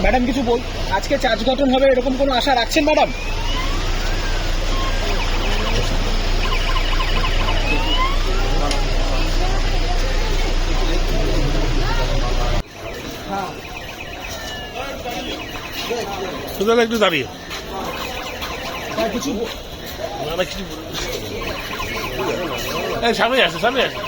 Madam কিছু বল। আজকে charge গঠন হবে এরকম কোনো আশা রাখছেন ম্যাডাম? একটু দাঁড়িয়ে। হ্যাঁ, কিছু বল- না, না, সামনে আসে।